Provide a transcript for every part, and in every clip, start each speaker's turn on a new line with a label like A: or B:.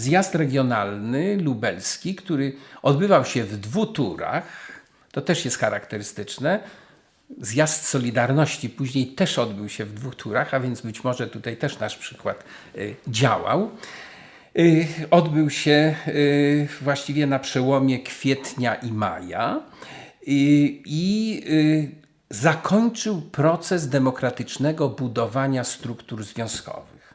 A: zjazd regionalny lubelski, który odbywał się w dwóch turach. To też jest charakterystyczne. Zjazd Solidarności później też odbył się w dwóch turach, a więc być może tutaj też nasz przykład y, działał. Y, Odbył się y, właściwie na przełomie kwietnia i maja i, zakończył proces demokratycznego budowania struktur związkowych.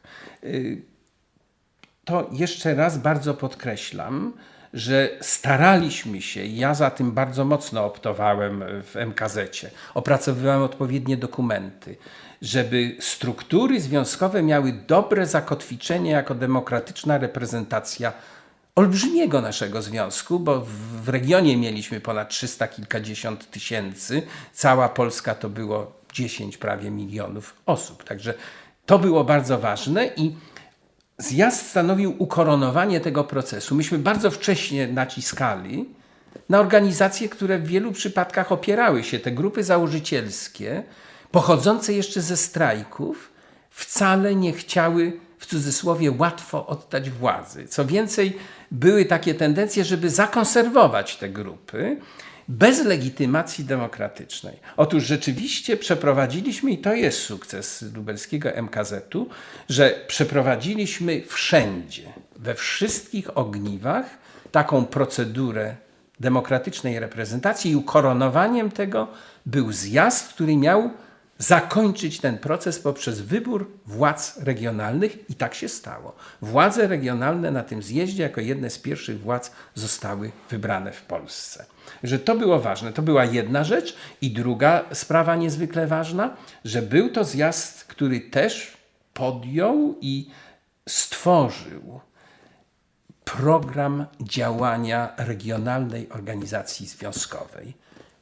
A: To jeszcze raz bardzo podkreślam, że staraliśmy się, ja za tym bardzo mocno optowałem w MKZ-cie, opracowywałem odpowiednie dokumenty, żeby struktury związkowe miały dobre zakotwiczenie jako demokratyczna reprezentacja olbrzymiego naszego związku, bo w regionie mieliśmy ponad 300 kilkadziesiąt tysięcy, cała Polska to było 10 prawie milionów osób. Także to było bardzo ważne i zjazd stanowił ukoronowanie tego procesu. Myśmy bardzo wcześnie naciskali na organizacje, które w wielu przypadkach opierały się, te grupy założycielskie, pochodzące jeszcze ze strajków, wcale nie chciały w cudzysłowie łatwo oddać władzy. Co więcej, były takie tendencje, żeby zakonserwować te grupy bez legitymacji demokratycznej. Otóż rzeczywiście przeprowadziliśmy, i to jest sukces lubelskiego MKZ-u, że przeprowadziliśmy wszędzie, we wszystkich ogniwach taką procedurę demokratycznej reprezentacji i ukoronowaniem tego był zjazd, który miał zakończyć ten proces poprzez wybór władz regionalnych i tak się stało. Władze regionalne na tym zjeździe jako jedne z pierwszych władz zostały wybrane w Polsce. Że to było ważne, to była jedna rzecz i druga sprawa niezwykle ważna, że był to zjazd, który też podjął i stworzył program działania regionalnej organizacji związkowej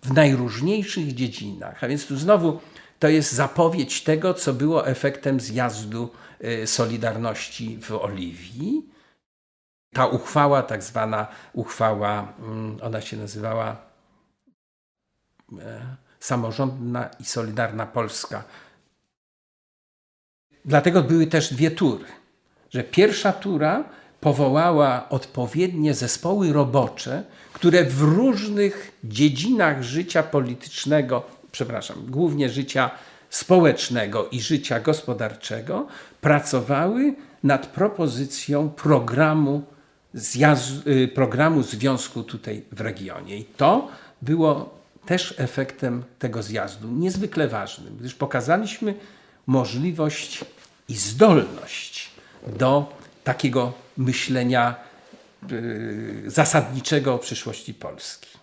A: w najróżniejszych dziedzinach. A więc tu znowu to jest zapowiedź tego, co było efektem zjazdu y, Solidarności w Oliwii. Ta uchwała, tak zwana uchwała, mm, ona się nazywała e, Samorządna i Solidarna Polska. Dlatego były też dwie tury. Że pierwsza tura powołała odpowiednie zespoły robocze, które w różnych dziedzinach życia politycznego, przepraszam, głównie życia społecznego i życia gospodarczego, pracowały nad propozycją programu, y, programu związku tutaj w regionie. I to było też efektem tego zjazdu, niezwykle ważnym, gdyż pokazaliśmy możliwość i zdolność do takiego myślenia y, zasadniczego o przyszłości Polski.